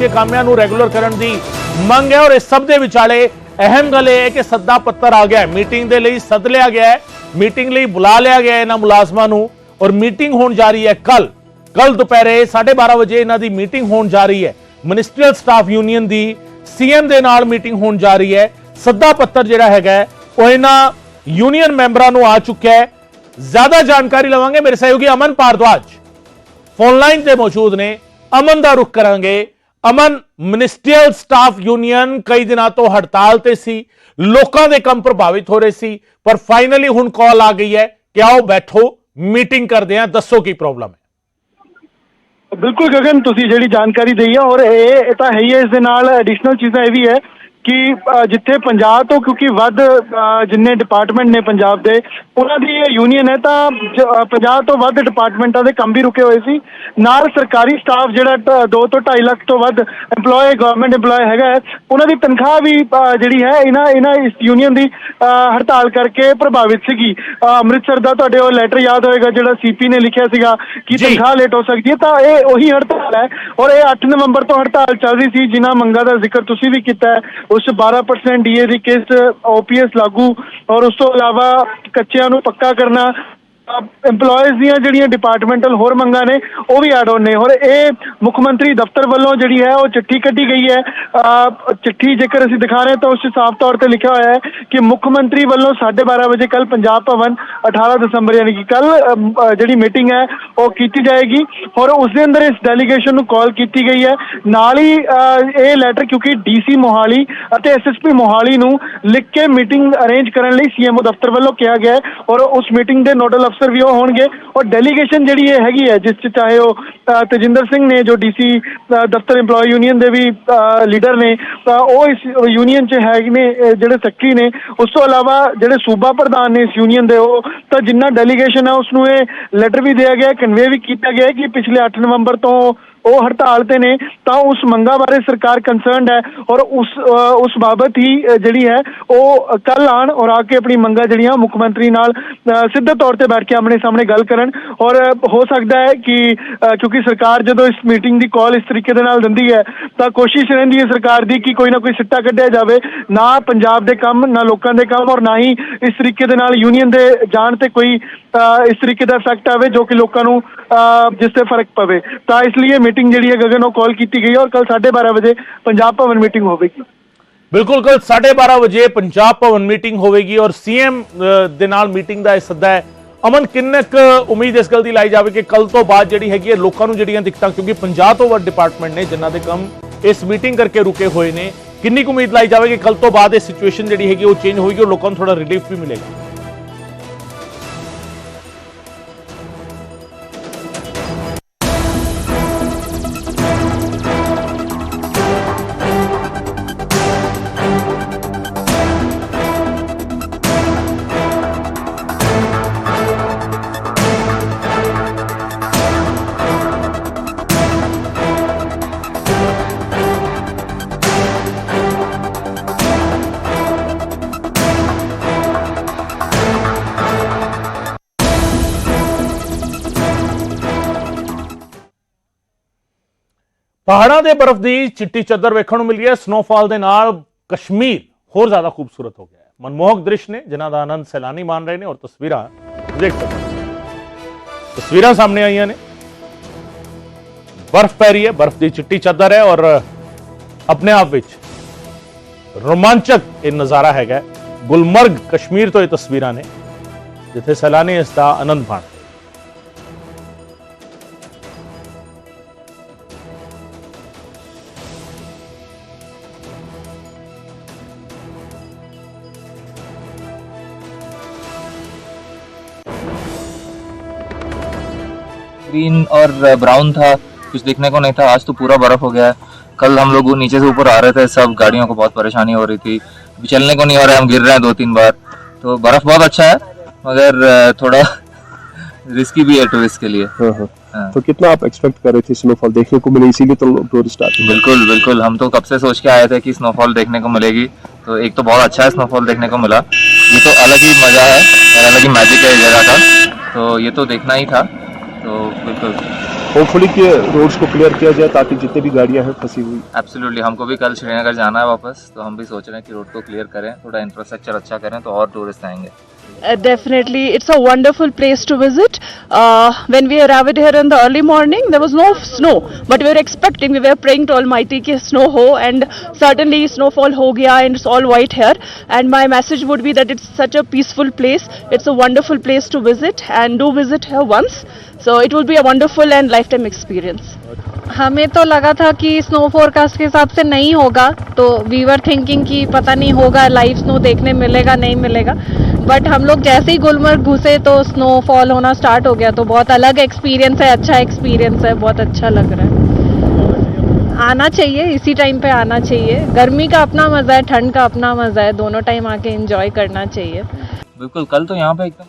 ਇਹ ਕਾਮਿਆਂ ਨੂੰ ਰੈਗੂਲਰ ਕਰਨ ਦੀ ਮੰਗ ਹੈ ਔਰ ਇਸ ਸਭ ਦੇ ਵਿਚਾਲੇ ਅਹਿਮ ਗੱਲ ਇਹ ਹੈ ਕਿ ਸੱਦਾ ਪੱਤਰ ਆ ਗਿਆ ਹੈ। ਮੀਟਿੰਗ ਦੇ ਲਈ ਸੱਦ ਲਿਆ ਗਿਆ ਹੈ। ਮੀਟਿੰਗ ਲਈ ਬੁਲਾ ਲਿਆ ਗਿਆ ਹੈ ਇਹਨਾਂ ਮੁਲਾਜ਼ਮਾਂ ਨੂੰ ਔਰ ਮੀਟਿੰਗ ਹੋਣ ਜਾ ਰਹੀ ਹੈ ਕੱਲ ਕੱਲ ਦੁਪਹਿਰੇ 12:30 ਵਜੇ ਇਹਨਾਂ ਦੀ ਮੀਟਿੰਗ ਹੋਣ ਜਾ ਰਹੀ ਹੈ। ਮਿਨਿਸਟਰੀਅਲ ਸਟਾਫ ਯੂਨੀਅਨ ਦੀ ਸੀਐਮ ਦੇ ਨਾਲ ਮੀਟਿੰਗ ਹੋਣ ਜਾ ਰਹੀ ਹੈ। ਸੱਦਾ ਪੱਤਰ ਜਿਹੜਾ ਹੈਗਾ ਉਹ ਇਹਨਾਂ ਯੂਨੀਅਨ ਮੈਂਬਰਾਂ ਨੂੰ ਆ ਚੁੱਕਿਆ ਹੈ। ਜ਼ਿਆਦਾ ਜਾਣਕਾਰੀ ਲਵਾਂਗੇ। ਮੇਰੇ ਸਹਿਯੋਗੀ ਅਮਨ ਭਾਰਦਵਾਜ ਫੋਨ ਲਾਈਨ ਤੇ ਮੌਜੂਦ ਨੇ। ਅਮਨ ਦਾ ਰੁਖ ਕਰਾਂਗੇ। ਅਮਨ, ਮਿਨਿਸਟਰੀਅਲ ਸਟਾਫ ਯੂਨੀਅਨ ਕਈ ਦਿਨਾਂ ਤੋਂ ਹੜਤਾਲ ਤੇ ਸੀ, ਲੋਕਾਂ ਦੇ ਕੰਮ ਪ੍ਰਭਾਵਿਤ ਹੋ ਰਹੇ ਸੀ, ਪਰ ਫਾਈਨਲੀ ਹੁਣ ਕਾਲ ਆ ਗਈ ਹੈ ਕਿ ਆਓ ਬੈਠੋ ਮੀਟਿੰਗ ਕਰਦੇ ਹਾਂ, ਦੱਸੋ ਕੀ ਪ੍ਰੋਬਲਮ ਹੈ। ਬਿਲਕੁਲ ਗਗਨ, ਤੁਸੀਂ ਜਿਹੜੀ ਜਾਣਕਾਰੀ ਦਈ ਆ, ਔਰ ਇਹ ਇਹ ਤਾਂ ਹੈ ਹੀ ਹੈ, ਇਸ ਦੇ ਨਾਲ ਐਡੀਸ਼ਨਲ ਚੀਜ਼ਾਂ ਇਹ ਵੀ ਹੈ ਕਿ ਜਿੱਥੇ ਪੰਜਾਬ ਤੋਂ ਕਿਉਂਕਿ ਵੱਧ ਜਿੰਨੇ ਡਿਪਾਰਟਮੈਂਟ ਨੇ ਪੰਜਾਬ ਦੇ ਉਹਨਾਂ ਦੀ ਇਹ ਯੂਨੀਅਨ ਹੈ ਤਾਂ ਜ- ਅ, ਪੰਜਾਬ ਤੋਂ ਵੱਧ ਡਿਪਾਰਟਮੈਂਟਾਂ ਦੇ ਕੰਮ ਵੀ ਰੁਕੇ ਹੋਏ ਸੀ। ਨਾਲ ਸਰਕਾਰੀ ਸਟਾਫ ਜਿਹੜਾ 2 ਤੋਂ 2.5 ਲੱਖ ਤੋਂ ਵੱਧ EMPLOYE ਗਵਰਨਮੈਂਟ EMPLOYE ਹੈਗਾ ਉਹਨਾਂ ਦੀ ਤਨਖਾਹ ਵੀ ਜਿਹੜੀ ਹੈ ਇਹਨਾਂ ਇਹਨਾਂ ਇਸ ਯੂਨੀਅਨ ਦੀ ਹੜਤਾਲ ਕਰਕੇ ਪ੍ਰਭਾਵਿਤ ਸੀਗੀ। ਅੰਮ੍ਰਿਤਸਰ ਦਾ ਤੁਹਾਡੇ ਉਹ ਲੈਟਰ ਯਾਦ ਹੋਏਗਾ ਜਿਹੜਾ ਸੀਪੀ ਨੇ ਲਿਖਿਆ ਸੀਗਾ ਕਿ। ਤਨਖਾਹ ਲੇਟ ਹੋ ਸਕਦੀ ਹੈ ਤਾਂ ਇਹ ਉਹੀ ਹੜਤਾਲ ਹੈ। ਔਰ ਇਹ 8 ਨਵੰਬਰ ਤੋਂ ਹੜਤਾਲ ਚੱਲ ਰਹੀ ਸੀ ਜਿਨ੍ਹਾਂ ਮੰਗਾਂ ਦਾ ਜ਼ਿਕਰ ਤੁਸੀਂ ਵੀ ਕੀਤਾ ਹੈ ਉਸ 'ਚ 12% ਡੀਏ ਦੀ ਕਿਸ਼ਤ ਓਪੀਐਸ ਲਾਗੂ ਔਰ ਉਸ ਤੋਂ ਇਲਾਵਾ ਕੱਚਿਆਂ ਨੂੰ ਪੱਕਾ ਕਰਨਾ EMPLOYEES ਦੀਆਂ ਜਿਹੜੀਆਂ ਡਿਪਾਰਟਮੈਂਟਲ ਹੋਰ ਮੰਗਾਂ ਨੇ, ਉਹ ਵੀ ਐਡ ਹੋਣ ਨੇ। ਔਰ ਇਹ ਮੁੱਖ ਮੰਤਰੀ ਦਫ਼ਤਰ ਵੱਲੋਂ ਜਿਹੜੀ ਹੈ, ਉਹ ਚਿੱਠੀ ਕੱਢੀ ਗਈ ਹੈ। ਚਿੱਠੀ ਜੇਕਰ ਅਸੀਂ ਦਿਖਾ ਰਹੇ ਹਾਂ, ਤਾਂ ਉਸ 'ਚ ਸਾਫ਼ ਤੌਰ ਤੇ ਲਿਖਿਆ ਹੋਇਆ ਹੈ ਕਿ ਮੁੱਖ ਮੰਤਰੀ ਵੱਲੋਂ 12:30 ਵਜੇ ਕੱਲ ਪੰਜਾਬ ਭਵਨ 18 ਦਸੰਬਰ, ਯਾਨੀ ਕਿ ਕੱਲ ਜਿਹੜੀ ਮੀਟਿੰਗ ਹੈ, ਉਹ ਕੀਤੀ ਜਾਏਗੀ। ਔਰ ਉਸ ਦੇ ਅੰਦਰ ਇਸ ਡੈਲੀਗੇਸ਼ਨ ਨੂੰ ਕਾਲ ਕੀਤੀ ਗਈ ਹੈ। ਨਾਲ ਹੀ ਇਹ ਲੈਟਰ ਕਿਉਂਕਿ ਡੀਸੀ ਮੋਹਾਲੀ ਅਤੇ ਐਸਐਸਪੀ ਮੋਹਾਲੀ ਨੂੰ ਲਿਖ ਕੇ ਮੀਟਿੰਗ ਅਰੇਂਜ ਕਰਨ ਲਈ ਸੀਐਮਓ ਦਫ਼ਤਰ ਵੱਲੋਂ ਕਿਹਾ ਗਿਆ ਔਰ ਉਸ ਮੀਟਿੰਗ ਦੇ ਨੋਡਲ ਅਫਸਰ ਵੀ ਉਹ ਹੋਣਗੇ। ਔਰ ਡੈਲੀਗੇਸ਼ਨ ਜਿਹੜੀ ਇਹ ਹੈਗੀ ਹੈ, ਜਿਸ ਚ ਚਾਹੇ ਉਹ ਤਜਿੰਦਰ ਸਿੰਘ ਨੇ, ਜੋ ਡੀਸੀ ਦਫ਼ਤਰ EMPLOYE ਯੂਨੀਅਨ ਦੇ ਵੀ ਲੀਡਰ ਨੇ ਉਹ ਇਸ ਯੂਨੀਅਨ ਚ ਹੈਗੇ ਨੇ ਜਿਹੜੇ ਸੈਕਟਰੀ ਨੇ, ਉਸ ਤੋਂ ਇਲਾਵਾ ਜਿਹੜੇ ਸੂਬਾ ਪ੍ਰਧਾਨ ਨੇ ਇਸ ਯੂਨੀਅਨ ਦੇ, ਉਹ ਤਾਂ ਜਿੰਨਾ ਡੈਲੀਗੇਸ਼ਨ ਹੈ ਉਸ ਨੂੰ ਇਹ ਲੈਟਰ ਵੀ ਦਿਆ ਗਿਆ ਕਨਵੇ ਵੀ ਕੀਤਾ ਗਿਆ ਕਿ ਪਿਛਲੇ 8 ਨਵੰਬਰ ਤੋਂ ਉਹ ਹੜਤਾਲ ਤੇ ਨੇ, ਤਾਂ ਉਸ ਮੰਗਾ ਬਾਰੇ ਸਰਕਾਰ ਕੰਸਰਨਡ ਹੈ। ਔਰ ਉਸ ਉਸ ਬਾਬਤ ਹੀ ਜਿਹੜੀ ਹੈ, ਉਹ ਕੱਲ ਆਣ ਔਰ ਆ ਕੇ ਆਪਣੀ ਮੰਗਾ ਜਿਹੜੀਆਂ ਮੁੱਖ ਮੰਤਰੀ ਨਾਲ ਸਿੱਧੇ ਤੌਰ ਤੇ ਬੈਠ ਕੇ ਆਪਣੇ ਸਾਹਮਣੇ ਗੱਲ ਕਰਨ ਔਰ ਹੋ ਸਕਦਾ ਹੈ ਕਿ ਕਿਉਂਕਿ ਸਰਕਾਰ ਜਦੋਂ ਇਸ ਮੀਟਿੰਗ ਦੀ ਕਾਲ ਇਸ ਤਰੀਕੇ ਦੇ ਨਾਲ ਦਿੰਦੀ ਹੈ ਤਾਂ ਕੋਸ਼ਿਸ਼ ਰਹਿੰਦੀ ਹੈ ਸਰਕਾਰ ਦੀ ਕਿ ਕੋਈ ਨਾ ਕੋਈ ਸਿੱਟਾ ਕੱਢਿਆ ਜਾਵੇ ਨਾ ਪੰਜਾਬ ਦੇ ਕੰਮ ਨਾ ਲੋਕਾਂ ਦੇ ਕੰਮ ਔਰ ਨਾ ਹੀ ਇਸ ਤਰੀਕੇ ਦੇ ਨਾਲ ਯੂਨੀਅਨ ਦੇ ਜਾਣ ਤੇ ਕੋਈ ਅ, ਇਸ ਤਰੀਕੇ ਦਾ ਇਫੈਕਟ ਆਵੇ ਜੋ ਕਿ ਲੋਕਾਂ ਨੂੰ ਅ, ਜਿਸ ਤੇ ਫ਼ਰਕ ਪਵੇ। ਤਾਂ ਇਸ ਲਈ ਇਹ ਮੀਟਿੰਗ ਜਿਹੜੀ ਹੈ ਗਗਨ ਉਹ ਕਾਲ ਕੀਤੀ ਗਈ ਹੈ ਔਰ ਕੱਲ 12:30 ਵਜੇ ਪੰਜਾਬ ਭਵਨ ਮੀਟਿੰਗ ਹੋਵੇਗੀ। ਬਿਲਕੁਲ ਕੱਲ 12:30 ਵਜੇ ਪੰਜਾਬ ਭਵਨ ਮੀਟਿੰਗ ਹੋਵੇਗੀ ਔਰ ਸੀਐਮ ਦੇ ਨਾਲ ਮੀਟਿੰਗ ਦਾ ਇਹ ਸੱਦਾ ਹੈ। ਅਮਨ, ਕਿੰਨੇ ਕੁ ਉਮੀਦ ਇਸ ਗੱਲ ਦੀ ਲਾਈ ਜਾਵੇ ਕਿ ਕੱਲ ਤੋਂ ਬਾਅਦ ਜਿਹੜੀ ਹੈਗੀ ਹੈ ਲੋਕਾਂ ਨੂੰ ਜਿਹੜੀਆਂ ਦਿੱਕਤਾਂ, ਕਿਉਂਕਿ 50 ਤੋਂ ਵੱਧ ਡਿਪਾਰਟਮੈਂਟ ਨੇ ਜਿਨ੍ਹਾਂ ਦੇ ਕੰਮ ਇਸ ਮੀਟਿੰਗ ਕਰਕੇ ਰੁਕੇ ਹੋਏ ਨੇ, ਕਿੰਨੀ ਕੁ ਉਮੀਦ ਲਾਈ ਜਾਵੇ ਕਿ ਕੱਲ ਤੋਂ ਬਾਅਦ ਇਹ ਸਿਚੁਏਸ਼ਨ ਜਿਹੜੀ ਹੈਗੀ ਉਹ ਚੇਂਜ ਹੋਏਗੀ ਔਰ ਲੋਕਾਂ ਨੂੰ ਥੋੜਾ ਰਿਲੀਫ ਵੀ ਮਿਲੇਗਾ? ਪਹਾੜਾਂ ਦੇ ਬਰਫ਼ ਦੀ ਚਿੱਟੀ ਚੱਦਰ ਵੇਖਣ ਨੂੰ ਮਿਲੀ ਹੈ। ਸਨੋਫਾਲ ਦੇ ਨਾਲ ਕਸ਼ਮੀਰ ਹੋਰ ਜ਼ਿਆਦਾ ਖੂਬਸੂਰਤ ਹੋ ਗਿਆ ਹੈ। ਮਨਮੋਹਕ ਦ੍ਰਿਸ਼ ਨੇ, ਜਿਨ੍ਹਾਂ ਦਾ ਆਨੰਦ ਸੈਲਾਨੀ ਮਾਣ ਰਹੇ ਨੇ ਔਰ ਤਸਵੀਰਾਂ ਦੇਖ ਸਕਦੇ ਤਸਵੀਰਾਂ ਸਾਹਮਣੇ ਆਈਆਂ ਨੇ। ਬਰਫ਼ ਪੈ ਰਹੀ ਹੈ, ਬਰਫ਼ ਦੀ ਚਿੱਟੀ ਚੱਦਰ ਹੈ ਔਰ ਆਪਣੇ ਆਪ ਵਿੱਚ ਰੋਮਾਂਚਕ ਇਹ ਨਜ਼ਾਰਾ ਹੈਗਾ ਗੁਲਮਰਗ ਕਸ਼ਮੀਰ ਤੋਂ ਇਹ ਤਸਵੀਰਾਂ ਨੇ, ਜਿੱਥੇ ਸੈਲਾਨੀ ਇਸ ਦਾ ਆਨੰਦ ਮਾਣਦੇ ग्रीन और ब्राउन था कुछ देखने को नहीं था आज तो पूरा बर्फ़ हो गया है। कल हम लोग नीचे से ऊपर आ रहे थे सब गाड़ियों को बहुत परेशानी हो रही थी। अभी चलने को नहीं हो रहा है हम गिर रहे हैं दो तीन बार। तो बर्फ़ बहुत अच्छा है मगर थोड़ा रिस्की भी है टूरिस्ट के लिए। हाँ हाँ। हाँ। तो कितना आप एक्सपेक्ट कर रहे थे स्नोफॉल देखने को मिले इसीलिए तो टूरिस्ट आते बिल्कुल बिल्कुल। हम तो कब से सोच के आए थे कि स्नोफॉल देखने को मिलेगी। तो एक तो बहुत अच्छा है स्नोफॉल देखने को मिला। ये तो अलग ही मज़ा है और अलग ही मैजिक है जगह का। तो ये तो देखना ही था। तो बिल्कुल। होपफुली कि रोड्स को क्लियर किया जाए ताकि जितने भी गाड़ियाँ हैं फंसी हुई। एब्सोल्युटली हमको भी कल श्रीनगर जाना है वापस तो हम भी सोच रहे हैं कि रोड को क्लियर करें थोड़ा इंफ्रास्ट्रक्चर अच्छा करें तो और टूरिस्ट आएँगे। Uh, definitely, it's a wonderful place to visit. Uh, when we arrived here in the early morning, there was no snow, but we were expecting, we were praying to Almighty कि snow ho, and certainly snowfall ho gaya, and it's all white here. And my message would be that it's such a peaceful place. It's a wonderful place to visit, and do visit here once. So it will be a wonderful and lifetime experience. हमें तो लगा था कि snow forecast के हिसाब से नहीं होगा तो वी वर थिंकिंग कि पता नहीं होगा लाइव स्नो देखने मिलेगा नहीं मिलेगा बट हम लोग जैसे ही गुलमर्ग घुसे तो स्नोफॉल होना स्टार्ट हो गया तो बहुत अलग एक्सपीरियंस है अच्छा एक्सपीरियंस है, बहुत अच्छा लग रहा है। आना चाहिए, इसी टाइम पे आना चाहिए। गर्मी का अपना मज़ा है, ठंड का अपना मज़ा है, दोनों टाइम आके एंजॉय करना चाहिए। बिल्कुल, कल तो यहाँ पे एकदम